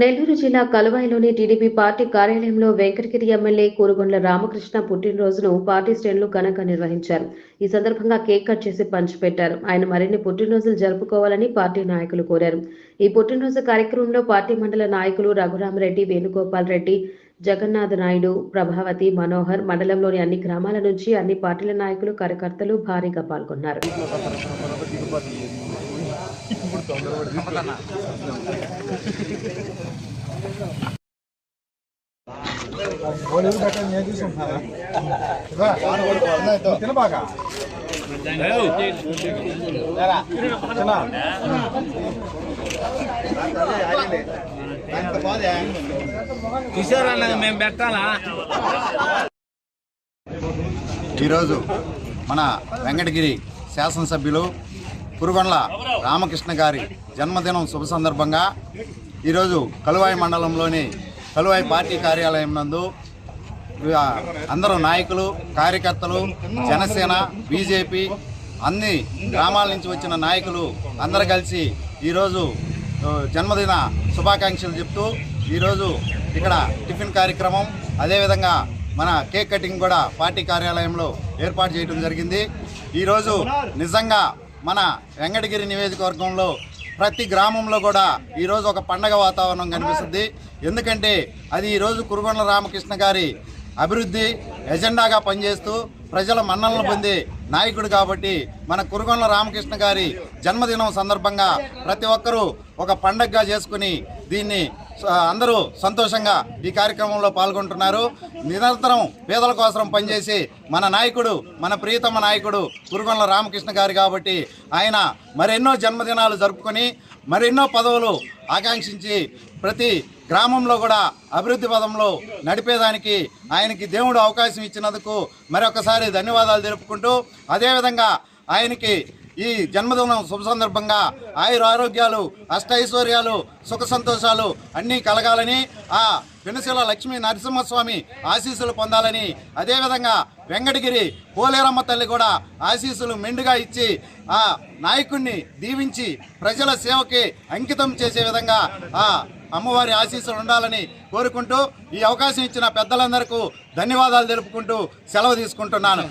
నెల్లూరు జిల్లా కలువాయిలోని TDP party కార్యాలయంలో Venkatagiri MLA Kurugondla Ramakrishna పుట్టినరోజును పార్టీ శ్రేణులు ఘనంగా నిర్వహించారు. ఈ సందర్భంగా కేక్ కట్ చేసి పంచిపెట్టారు ఆయన మరిన్ని పుట్టినరోజులు జరుపుకోవాలని పార్టీ నాయకులు కోరారు. ఈ పుట్టినరోజు కార్యక్రమంలో పార్టీ మండల నాయకులు రఘురామరెడ్డి వేణుగోపాల్ రెడ్డి జగన్నాథ్ నాయుడు ప్రభావతి మనోహర్ మండలంలోని అన్ని గ్రామాల నుంచి అన్ని పార్టీల నాయకులు కార్యకర్తలు భారీగా పాల్గొన్నారు. తినబాక కిషోర్ అన్నది మేము పెట్టాలా? ఈరోజు మన వెంకటగిరి శాసనసభ్యులు కురుగొండ్ల రామకృష్ణ గారి జన్మదినం శుభ సందర్భంగా ఈరోజు కలువాయి మండలంలోని కలువాయి పార్టీ కార్యాలయం నందు అందరూ నాయకులు కార్యకర్తలు జనసేన బీజేపీ అన్ని గ్రామాల నుంచి వచ్చిన నాయకులు అందరు కలిసి ఈరోజు జన్మదిన శుభాకాంక్షలు చెప్తూ ఈరోజు ఇక్కడ టిఫిన్ కార్యక్రమం అదేవిధంగా మన కేక్ కటింగ్ కూడా పార్టీ కార్యాలయంలో ఏర్పాటు చేయడం జరిగింది. ఈరోజు నిజంగా మన వెంకటగిరి నియోజకవర్గంలో ప్రతి గ్రామంలో కూడా ఈరోజు ఒక పండగ వాతావరణం కనిపిస్తుంది. ఎందుకంటే అది ఈరోజు కురుగొండల రామకృష్ణ గారి అభివృద్ధి ఎజెండాగా పనిచేస్తూ ప్రజల మన్నలను పొంది నాయకుడు కాబట్టి మన కురుగొండల రామకృష్ణ గారి జన్మదినం సందర్భంగా ప్రతి ఒక్కరూ ఒక పండగగా చేసుకుని దీన్ని అందరూ సంతోషంగా ఈ కార్యక్రమంలో పాల్గొంటున్నారు. నిరంతరం పేదల కోసం పనిచేసి మన నాయకుడు మన ప్రియతమ నాయకుడు కురుగొండ రామకృష్ణ గారు కాబట్టి ఆయన మరెన్నో జన్మదినాలు జరుపుకొని మరెన్నో పదవులు ఆకాంక్షించి ప్రతి గ్రామంలో కూడా అభివృద్ధి పదంలో నడిపేదానికి ఆయనకి దేవుడు అవకాశం ఇచ్చినందుకు మరొకసారి ధన్యవాదాలు తెలుపుకుంటూ అదేవిధంగా ఆయనకి ఈ జన్మదినం శుభ సందర్భంగా ఆయుర ఆరోగ్యాలు అష్టైశ్వర్యాలు సుఖ సంతోషాలు అన్నీ కలగాలని ఆ పెనుశీల లక్ష్మీ నరసింహస్వామి ఆశీస్సులు పొందాలని అదేవిధంగా వెంకటగిరి పోలేరమ్మ తల్లి కూడా ఆశీస్సులు మెండుగా ఇచ్చి ఆ నాయకుణ్ణి దీవించి ప్రజల సేవకి అంకితం చేసే విధంగా ఆ అమ్మవారి ఆశీస్సులు ఉండాలని కోరుకుంటూ ఈ అవకాశం ఇచ్చిన పెద్దలందరికీ ధన్యవాదాలు తెలుపుకుంటూ సెలవు తీసుకుంటున్నాను.